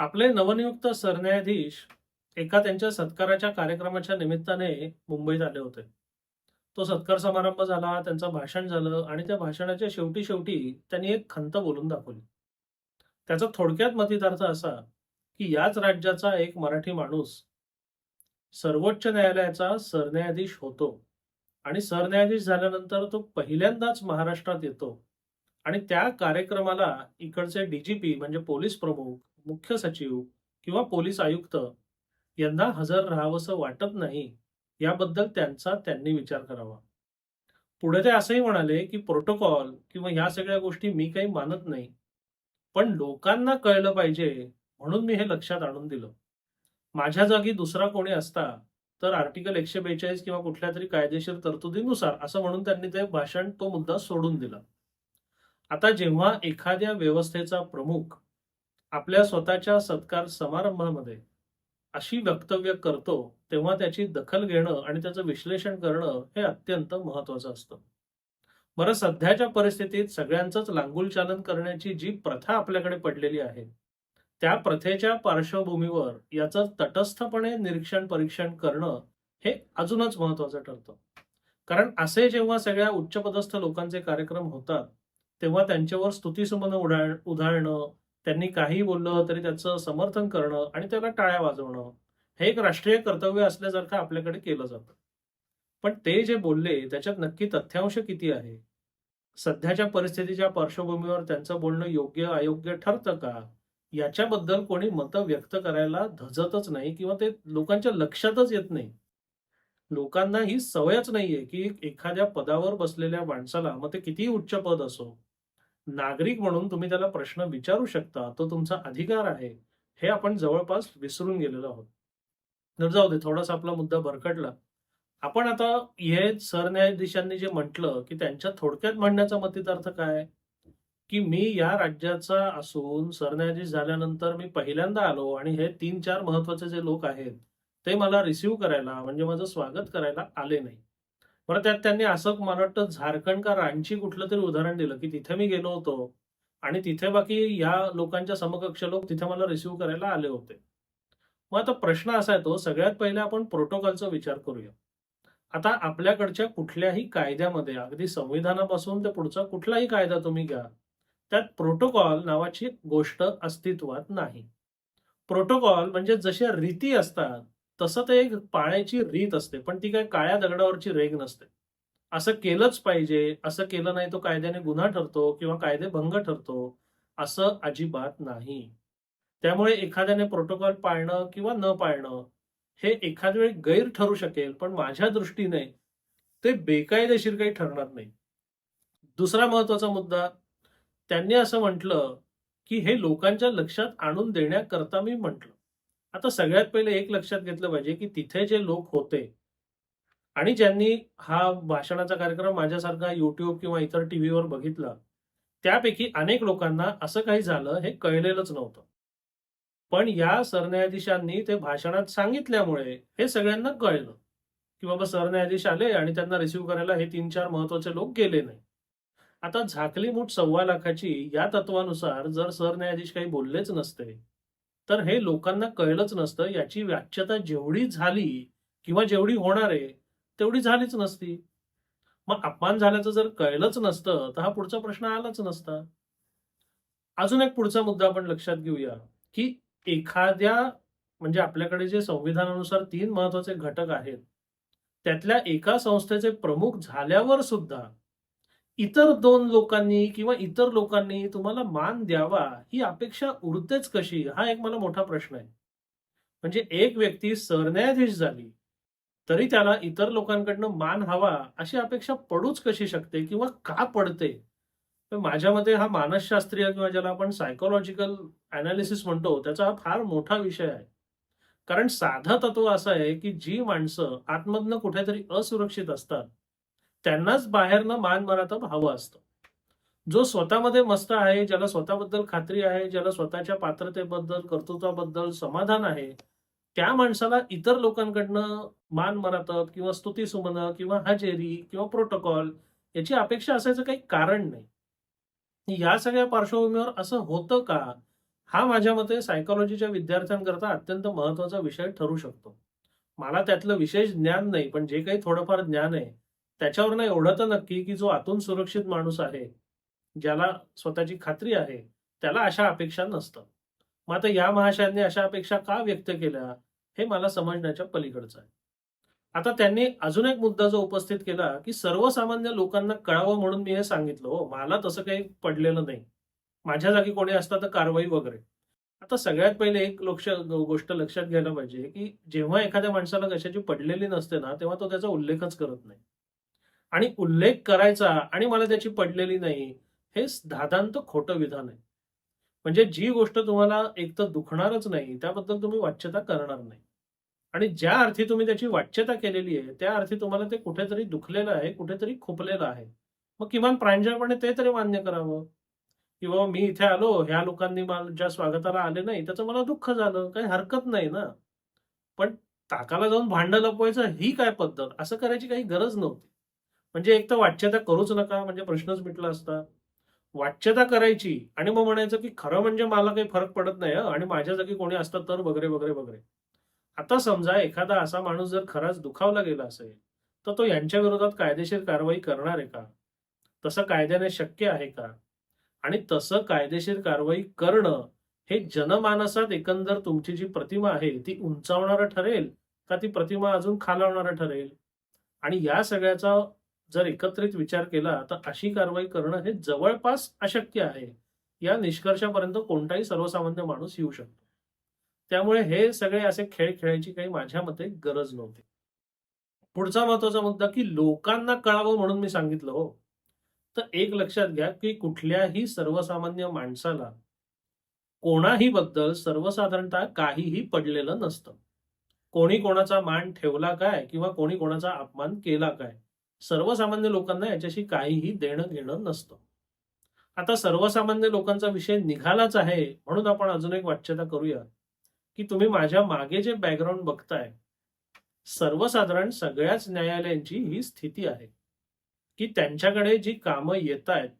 आपले नवनियुक्त सरन्यायाधीश एका त्यांच्या सत्काराच्या कार्यक्रमाच्या निमित्ताने मुंबईत आले होते. तो सत्कार समारंभ झाला त्यांचं भाषण झालं आणि त्या भाषणाच्या शेवटी शेवटी त्यांनी एक खंत बोलून दाखवली. त्याचा थोडक्यात मतितार्थ असा की याच राज्याचा एक मराठी माणूस सर्वोच्च न्यायालयाचा सरन्यायाधीश होतो आणि सरन्यायाधीश झाल्यानंतर तो पहिल्यांदाच महाराष्ट्रात येतो आणि त्या कार्यक्रमाला इकडचे डीजीपी म्हणजे पोलीस प्रमुख मुख्य सचिव किंवा पोलीस आयुक्त यांना हजर राहावंसं वाटत नाही याबद्दल त्यांचा त्यांनी विचार करावा. पुढे ते असंही म्हणाले की प्रोटोकॉल किंवा ह्या सगळ्या गोष्टी मी काही मानत नाही पण लोकांना कळलं पाहिजे म्हणून मी हे लक्षात आणून दिलं. माझ्या जागी दुसरा कोणी असता तर आर्टिकल एकशे बेचाळीस किंवा कुठल्या तरी कायदेशीर तरतुदीनुसार असं म्हणून त्यांनी ते भाषण तो मुद्दा सोडून दिला. आता जेव्हा एखाद्या व्यवस्थेचा प्रमुख आपल्या स्वतःच्या सत्कार समारंभामध्ये अशी वक्तव्य करतो तेव्हा त्याची दखल घेणं आणि त्याचं विश्लेषण करणं हे अत्यंत महत्वाचं असतं. बरं सध्याच्या परिस्थितीत सगळ्यांचंच लांगुल चालन करण्याची जी प्रथा आपल्याकडे पडलेली आहे त्या प्रथेच्या पार्श्वभूमीवर याचं तटस्थपणे निरीक्षण परीक्षण करणं हे अजूनच महत्वाचं ठरतं. कारण असे जेव्हा सगळ्या उच्चपदस्थ लोकांचे कार्यक्रम होतात तेव्हा त्यांच्यावर स्तुतीसुमनं उडाळ उधाळणं त्यांनी काही बोललं तरी त्याचं समर्थन करणं आणि त्याला टाळ्या वाजवणं हे एक राष्ट्रीय कर्तव्य असल्यासारखं आपल्याकडे केलं जातं. पण ते जे बोलले त्याच्यात नक्की तथ्यांश किती आहे? सध्याच्या परिस्थितीच्या पार्श्वभूमीवर त्यांचं बोलणं योग्य अयोग्य ठरतं का? याच्याबद्दल कोणी मतं व्यक्त करायला धजतच नाही किंवा ते लोकांच्या लक्षातच येत नाही. लोकांना ही सवयच नाहीये की एखाद्या पदावर बसलेल्या माणसाला मग ते कितीही उच्च पद असो नागरिक म्हणून तुम्ही त्याला प्रश्न विचारू शकता तो तुमचा अधिकार आहे हे आपण जवळपास विसरून गेलेलो आहोत. तर जाऊ दे थोडासा आपला मुद्दा भरकटला. आपण आता हे सरन्यायाधीशांनी जे म्हटलं की त्यांच्या थोडक्यात म्हणण्याचा मतितार्थ काय? की मी या राज्याचा असून सरन्यायाधीश झाल्यानंतर मी पहिल्यांदा आलो आणि हे तीन चार महत्त्वाचे जे लोक आहेत ते मला रिसिव्ह करायला म्हणजे माझं स्वागत करायला आले नाही. बरं त्यात त्यांनी असं मला वाटतं झारखंड का रांची कुठलं तरी उदाहरण दिलं की तिथे मी गेलो होतो आणि तिथे बाकी या लोकांच्या समकक्ष लोक तिथे मला रिसिव्ह करायला आले होते. मग आता प्रश्न असा येतो सगळ्यात पहिले आपण प्रोटोकॉलचा विचार करूया. आता आपल्याकडच्या कुठल्याही कायद्यामध्ये अगदी संविधानापासून ते पुढचा कुठलाही कायदा तुम्ही घ्या त्यात प्रोटोकॉल नावाची गोष्ट अस्तित्वात नाही. प्रोटोकॉल म्हणजे जशा रीती असतात तसं ते एक पाळायची रीत असते पण ती काय काळ्या दगडावरची रेग नसते. असं केलंच पाहिजे असं केलं नाही तो कायद्याने गुन्हा ठरतो किंवा कायदेभंग ठरतो असं अजिबात नाही. त्यामुळे एखाद्याने प्रोटोकॉल पाळणं किंवा न पाळणं हे एखाद वेळी गैर ठरू शकेल पण माझ्या दृष्टीने ते बेकायदेशीर काही ठरणार नाही. दुसरा महत्त्वाचा मुद्दा त्यांनी असं म्हटलं की हे लोकांच्या लक्षात आणून देण्याकरता मी म्हटलं. आता सगळ्यात पहिले एक लक्षात घेतलं पाहिजे की तिथे जे लोक होते आणि ज्यांनी हा भाषणाचा कार्यक्रम माझ्यासारखा युट्यूब किंवा इतर टीव्हीवर बघितला त्यापैकी अनेक लोकांना असं काही झालं हे कळलेलंच नव्हतं. पण या सरन्यायाधीशांनी ते भाषणात सांगितल्यामुळे हे सगळ्यांना कळलं की बाबा सरन्यायाधीश आले आणि त्यांना रिसिव्ह करायला हे तीन चार महत्त्वाचे लोक गेले नाही. आता झाकली मूठ सव्वा लाखाची या तत्वानुसार जर सरन्यायाधीश काही बोललेच नसते तर हे लोकांना कळलंच नसतं. याची व्याख्यता जेवढी झाली किंवा जेवढी होणार आहे तेवढी झालीच नसती. मग अपमान झाल्याचं जर कळलंच नसतं तर हा पुढचा प्रश्न आलाच नसता. अजून एक पुढचा मुद्दा आपण लक्षात घेऊया की एखाद्या म्हणजे आपल्याकडे जे संविधानानुसार तीन महत्त्वाचे घटक आहेत त्यातल्या एका संस्थेचे प्रमुख झाल्यावर सुद्धा इतर दोन लोकांनी किंवा इतर लोकांनी तुम्हाला मान द्यावा ही अपेक्षा उरतेच कशी? हा एक मला मोठा प्रश्न आहे. म्हणजे एक व्यक्ती सरन्यायाधीश झाली तरी त्याला इतर लोकांकडनं मान हवा अशी अपेक्षा पडूच कशी शकते किंवा का पडते? माझ्या मते हा मानसशास्त्रीय किंवा ज्याला आपण सायकोलॉजिकल अनालिसिस म्हणतो त्याचा हा फार मोठा विषय आहे. कारण साधं तत्व असं आहे की जी माणसं आतमधनं कुठेतरी असुरक्षित असतात. त्यांनाच बाहेरनं मान मरातब हवं असतं. जो स्वतःमध्ये मस्त आहे ज्याला स्वतःबद्दल खात्री आहे ज्याला स्वतःच्या पात्रतेबद्दल कर्तृत्वाबद्दल समाधान आहे त्या माणसाला इतर लोकांकडनं मान मरातब किंवा स्तुती सुमन किंवा हजेरी किंवा प्रोटोकॉल याची अपेक्षा असायचं काही कारण नाही. या सगळ्या पार्श्वभूमीवर असं होतं का? हा माझ्या मते सायकॉलॉजीच्या विद्यार्थ्यांकरता अत्यंत महत्त्वाचा विषय ठरू शकतो. मला त्यातलं विशेष ज्ञान नाही, पण जे काही थोडंफार ज्ञान आहे, त्याच्यावरनं एवढं तर नक्की, की जो आतून सुरक्षित माणूस आहे, ज्याला स्वतःची खात्री आहे, त्याला अशा अपेक्षा नसतात. मग आता या महाशयांनी अशा अपेक्षा का व्यक्त केल्या, हे मला समजण्याच्या पलीकडचं आहे. आता त्यांनी अजून एक मुद्दा जो उपस्थित केला, की सर्वसामान्य लोकांना कळावं म्हणून मी हे सांगितलं हो. मला तसं काही पडलेलं नाही. माझ्या जागी कोणी असता तर कारवाई वगैरे. आता सगळ्यात पहिले एक लक्ष गोष्ट लक्षात घ्यायला पाहिजे, की जेव्हा एखाद्या माणसाला कशाची पडलेली नसते ना, तेव्हा तो त्याचा उल्लेखच करत नाही. आणि उल्लेख करायचा आणि मला त्याची पडलेली नाही, हे धादांत खोटं विधान आहे. म्हणजे जी गोष्ट तुम्हाला एक तर दुखणारच नाही, त्याबद्दल तुम्ही वाच्यता करणार नाही. आणि ज्या अर्थी तुम्ही त्याची वाच्यता केलेली आहे, त्या अर्थी तुम्हाला ते कुठेतरी दुखलेलं आहे, कुठेतरी खुपलेलं आहे. मग किमान प्रांजळपणे ते तरी मान्य करावं, किंवा मी इथे आलो, ह्या लोकांनी माझ्या स्वागताला आले नाही, त्याचं मला दुःख झालं. काही हरकत नाही ना. पण ताकाला जाऊन भांडं लपवायचं ही काय पद्धत? असं करायची काही गरज नव्हती. म्हणजे एक तर वाच्यता करूच नका, म्हणजे प्रश्नच मिटला असता. वाच्यता करायची आणि मग म्हणायचं, की खरं म्हणजे मला काही फरक पडत नाही आणि माझ्या जागी कोणी असतं तर वगैरे, वगैरे, वगैरे. आता समजा एखादा असा माणूस जर खराच दुखावला गेला असेल, तर तो यांच्या विरोधात कायदेशीर कारवाई करणार आहे का? तसं कायद्याने शक्य आहे का? आणि तसं कायदेशीर कारवाई करणं हे जनमानसात एकंदर तुमची जी प्रतिमा आहे, ती उंचावणारं ठरेल का ती प्रतिमा अजून खालावणारं ठरेल? आणि या सगळ्याचा जर एकत्रित विचार केला, तर अशी कारवाई करणं हे जवळपास अशक्य आहे. या निष्कर्षापर्यंत कोणताही सर्वसामान्य माणूस येऊ शकतो. त्यामुळे हे सगळे असे खेळ खेळायची काही माझ्या मते गरज नव्हती. पुढचा महत्त्वाचा मुद्दा, की लोकांना कळावं म्हणून मी सांगितलं हो. तर एक लक्षात घ्या, की कुठल्याही सर्वसामान्य माणसाला कोणाही बद्दल सर्वसाधारणतः काहीही पडलेलं नसतं. कोणी कोणाचा मान ठेवला काय किंवा कोणी कोणाचा अपमान केला काय, सर्वसामान्य लोकांना याच्याशी काहीही देणं-घेणं नसतं. आता सर्वसामान्य लोकांचा विषय निघालाच आहे, म्हणून आपण अजून एक वाच्यता करूया, की तुम्ही माझ्या मागे जे बॅकग्राऊंड बघताय, सर्वसाधारण सगळ्याच न्यायालयांची ही स्थिती आहे, की त्यांच्याकडे जी कामं येतायत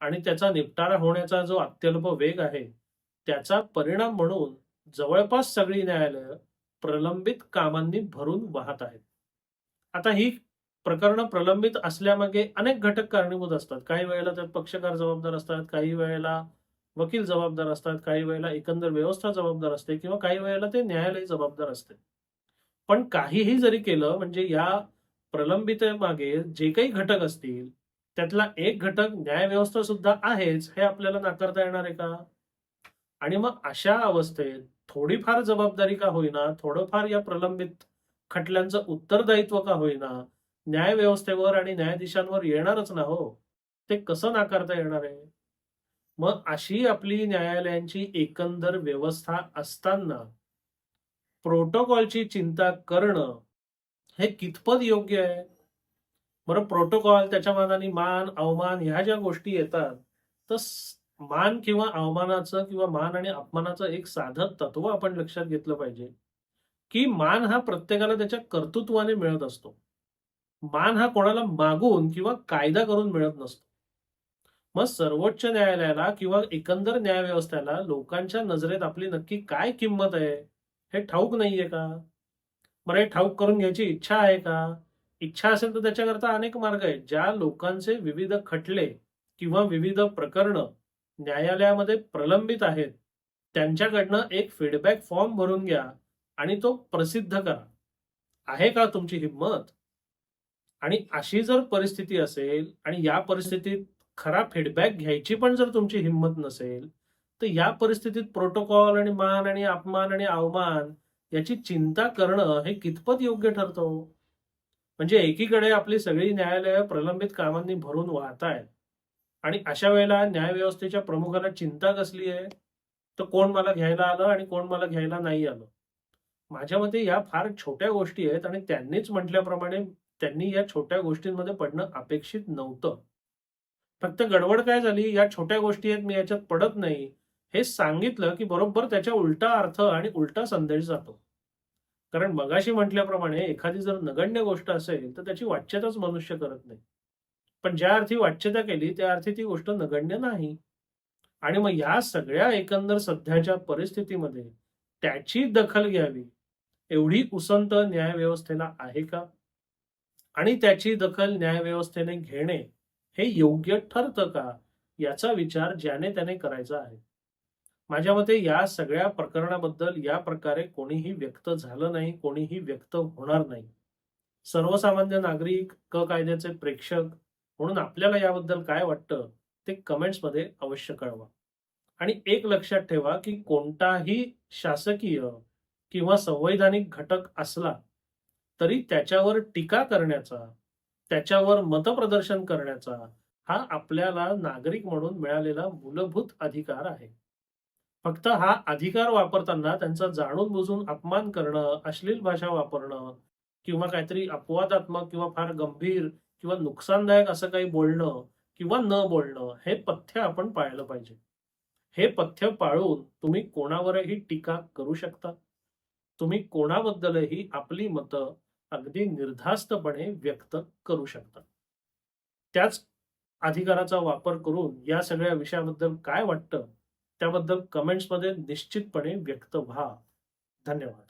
आणि त्याचा निपटारा होण्याचा जो अत्यल्प वेग आहे, त्याचा परिणाम म्हणून जवळपास सगळी न्यायालयं प्रलंबित कामांनी भरून वाहत आहेत. आता ही प्रकरणं प्रलंबित असल्यामागे अनेक घटक कारणीभूत असतात. काही वेळेला त्यात पक्षकार जबाबदार असतात, काही वेळेला वकील जबाबदार असतात, काही वेळेला एकंदर व्यवस्था जबाबदार असते किंवा काही वेळेला ते न्यायालय जबाबदार असते. पण काहीही जरी केलं म्हणजे या प्रलंबितेमागे जे काही घटक असतील, त्यातला एक घटक न्यायव्यवस्था सुद्धा आहेच, हे आपल्याला नाकारता येणार आहे का? आणि मग अशा अवस्थेत थोडीफार जबाबदारी का होईना, थोडंफार या प्रलंबित खटल्यांचं उत्तरदायित्व का होईना, न्यायव्यवस्थेवर आणि न्यायाधीशांवर येणारच ना हो. ते कसं नाकारता येणार आहे? मग अशी आपली न्यायालयांची एकंदर व्यवस्था असताना प्रोटोकॉलची चिंता करणं, हे कितपत योग्य आहे? बरं प्रोटोकॉल, त्याच्या मानाने मान, अवमान ह्या ज्या गोष्टी येतात, तर मान किंवा अवमानाचं किंवा मान आणि अपमानाचं एक साधं तत्व आपण लक्षात घेतलं पाहिजे, की मान हा प्रत्येकाला त्याच्या कर्तृत्वाने मिळत असतो. मान हा कोणाला मागून किंवा कायदा करून मिळत नसतो. मग सर्वोच्च न्यायालयाला किंवा एकंदर न्यायव्यवस्थेला लोकांच्या नजरेत आपली नक्की काय किंमत आहे, हे ठाऊक नाहीये का? बरं हे ठाऊक करून घ्यायची इच्छा आहे का? इच्छा असेल तर त्याच्याकरता अनेक मार्ग आहेत. ज्या लोकांचे विविध खटले किंवा विविध प्रकरणं न्यायालयामध्ये प्रलंबित आहेत, त्यांच्याकडनं एक फीडबॅक फॉर्म भरून घ्या आणि तो प्रसिद्ध करा. आहे का तुमची हिंमत? आणि अशी जर परिस्थिती असेल आणि या परिस्थितीत खरा फीडबॅक घ्यायची पण जर तुमची हिंमत नसेल, तर या परिस्थितीत प्रोटोकॉल आणि मान आणि अपमान आणि अवमान याची चिंता करणं हे कितपत योग्य ठरतो हो? म्हणजे एकीकडे आपली सगळी न्यायालयं प्रलंबित कामांनी भरून वाहतायत आणि अशा वेळेला न्यायव्यवस्थेच्या प्रमुखाला चिंता कसली आहे? तर कोण मला घ्यायला आलं आणि कोण मला घ्यायला नाही आलं. माझ्या मते या फार छोट्या गोष्टी आहेत आणि त्यांनीच म्हटल्याप्रमाणे त्यांनी या छोट्या गोष्टींमध्ये पडणं अपेक्षित नव्हतं. फक्त गडबड काय झाली, या छोट्या गोष्टी आहेत, मी याच्यात पडत नाही, हे सांगितलं की बरोबर त्याच्या उलटा अर्थ आणि उलटा संदेश जातो. कारण मगाशी म्हटल्याप्रमाणे एखादी जर नगण्य गोष्ट असेल, तर त्याची वाच्यताच मनुष्य करत नाही. पण ज्या अर्थी वाच्यता केली, त्या अर्थी ती गोष्ट नगण्य नाही. आणि मग या सगळ्या एकंदर सध्याच्या परिस्थितीमध्ये त्याची दखल घ्यावी एवढी कुसंत न्यायव्यवस्थेला आहे का आणि त्याची दखल न्यायव्यवस्थेने घेणे हे योग्य ठरतं का याचा विचार ज्याने त्याने करायचा आहे? माझ्या मते या सगळ्या प्रकरणाबद्दल या प्रकारे कोणीही व्यक्त झालं नाही कोणीही व्यक्त होणार नाही. सर्वसामान्य नागरिक क कायद्याचे प्रेक्षक म्हणून आपल्याला याबद्दल काय वाटतं ते कमेंट्समध्ये अवश्य कळवा. आणि एक लक्षात ठेवा की कोणताही शासकीय किंवा संवैधानिक घटक असला तरी त्याच्यावर टीका करण्याचा त्याच्यावर मतप्रदर्शन करण्याचा हा आपल्याला नागरिक म्हणून मिळालेला मूलभूत अधिकार आहे. फक्त हा अधिकार वापरताना त्यांचा जाणून बुजून अपमान करणं अश्लील भाषा वापरणं किंवा काहीतरी अपवादात्मक किंवा फार गंभीर किंवा नुकसानदायक असं काही बोलणं किंवा न बोलणं हे पथ्य आपण पाळलं पाहिजे. हे पथ्य पाळून तुम्ही कोणावरही टीका करू शकता. तुम्ही कोणाबद्दलही आपली मतं अगदी निर्धास्तपणे व्यक्त करू शकतात. त्याच अधिकाराचा वापर करून या सगळ्या विषयाबद्दल काय वाटतं? त्याबद्दल कमेंट्समध्ये निश्चितपणे व्यक्त व्हा. धन्यवाद.